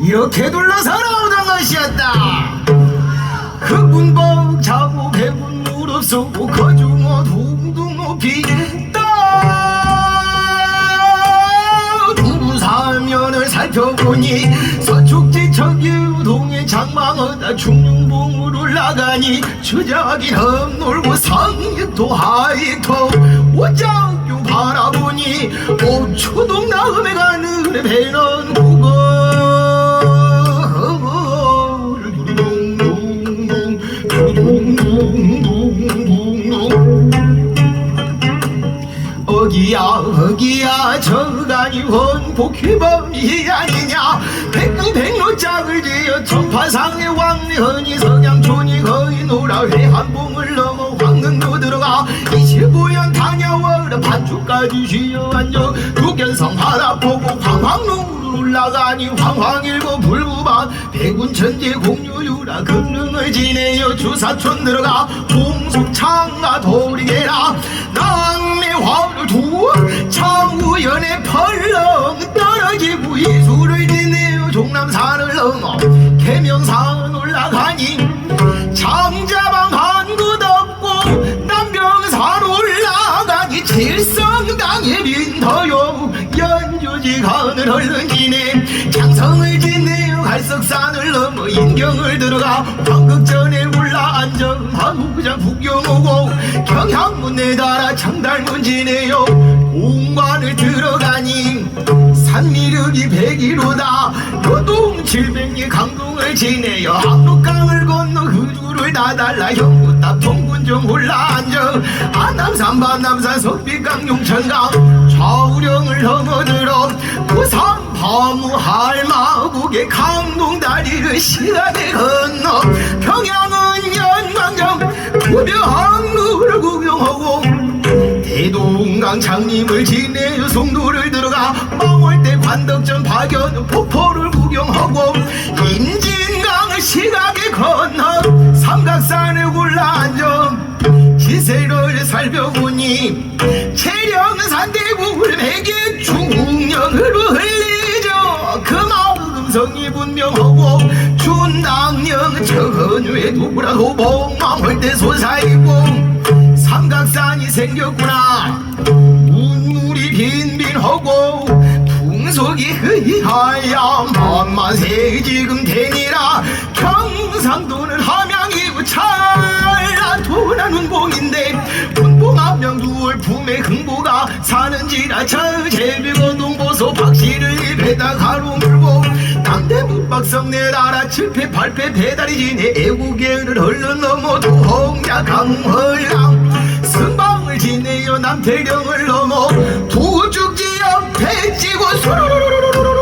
이렇게 둘러서 나오던 것이었다. 그 문복 자고 배분 무릎 쏘고 거중어 둥둥 높이 떠 두부 사면을 살펴보니 서축지 청기우동의 장망어다 중릉봉으로 올라가니 주작이 험놀고 상익도 하익도 오장교 바라보니 오초동 나음에 가는 배는 국어 어기야 저간이 원복희범이 아니냐? 백구백로 짝을 지어 천파상의 왕리허니 석양촌이 거의 노라 회한봉을 넘어 황릉도 들어가 25년 다녀와라 반주까지 쉬어 앉아 두견성 바다 보고 황황릉으로 올라가니 황황일고 불구반 백운천지 공유유라 금릉을 지내어 주사촌 들어가 홍숙창가 도리게라 낭 계명산 올라가니 장자방 한곳 없고 남병산 올라가니 칠성당의 린터요 연주지간을 흘러지네 장성을 지내어 갈석산을 넘어 인경을 들어가 황극전에 올라앉아 한국장 구경오고 경향문에 달아 창달문 지내요 공관을 들어가니 산미륵이 백이로다. 요동 칠백리 강동을 지내요. 압록강을 건너 그주를 다달라. 형부탑 동군정 올라앉아. 안남산 반남산 석빛강 용천강. 좌우령을 넘어들어 부산 파무 할마국의 강동 다리를 시간에 건너. 평양은 연광정 구병항루를 구경하고 대동강 장님을 지내어 송도를 들어가 망월 대 관덕전 박연 폭포를 구경하고 임진강을 시각에 건너 삼각산에 올라앉아 지세를 살펴보니 체령산 대구를 매개 중령으로 흘리죠. 그 마음 성이 분명하고 준당령 저건외 누구라도 목망월대 솟아있고 삼각산이 생겼구나 이 흐이하야 만만세 지금 되니라. 경상도는 함양이고 찰나 도난 운봉인데 운봉 함양 두월 품에 흥보가 사는지라 저 제비고 동보소 박씨를 입에다 가로 물고 남대문 박성내 나라 칠패 팔패 배달이 지내 애국계를 흘러 넘어 도홍야 강허양. 승방을 지내어 남태령을 넘어 배지고 소로로로로로로.